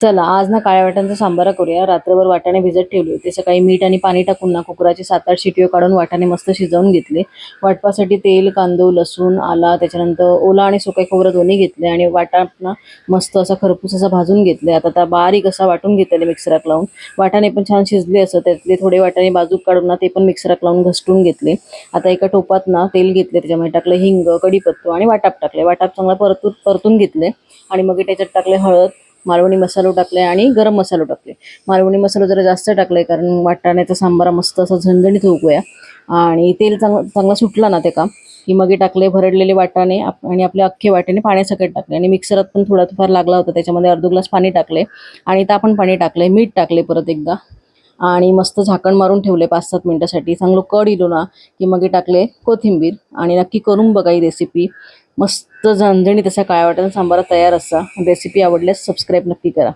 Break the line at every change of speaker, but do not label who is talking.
चला आज ना काळ्या वाटाण्याचा सांबारा करूया. रात्रभर वाटाणे भिजत ठेवले होते. सकाळी मीठ आणि पाणी टाकून ना कुकराची सात आठ शिट्यो काढून वाटाणे मस्त शिजवून घेतले. वाटपासाठी तेल कांदो लसूण आला त्याच्यानंतर ओला आणि सुक्या खोबरं दोन्ही घेतले आणि वाटाणा मस्त असा खरपूस असा भाजून घेतले. आता त्या बारीक असा वाटून घेतलेले मिक्सरात लावून. वाटाणे पण छान शिजले असं. त्यातले थोडे वाटाणे बाजूक काढून ना ते पण मिक्सरात लावून घसटून घेतले. आता एका टोपात ना तेल घेतले. त्याच्यामध्ये टाकलं हिंग कढीपत्तो आणि वाटाप टाकले. वाटाप चांगला परतून परतून घेतले. आणि मग त्याच्यात टाकले हळद मालवणी मसालो टाकले आणि गरम मसालो टाकले मालवणी मसालो जरा जास्त टाकले कारण वाटाण्याचा सांबारा मस्त असा झणझणीत होऊया. आणि तेल चांगलं चांगला सुटला ना ते का की मग हे टाकले भरडलेले वाटाणे आणि आपले अख्खे वाटाणे पाण्यासकट टाकले आणि मिक्सरात पण थोडा फार लागला होता. त्याच्यामध्ये अर्ध ग्लास पाणी टाकले आणि तापण पाणी टाकले मीठ टाकले परत एकदा. आणि मस्त झाकण मारून ठेवले पाच सात मिनटासाठी. चांगलं कड इलो ना की मग हे टाकले कोथिंबीर आणि नक्की करून बघा ही रेसिपी मस्त झणझणीत असा काळ्या वाटाणा सांबारा तयार असा. रेसिपी आवडल्यास सबस्क्राईब नक्की करा.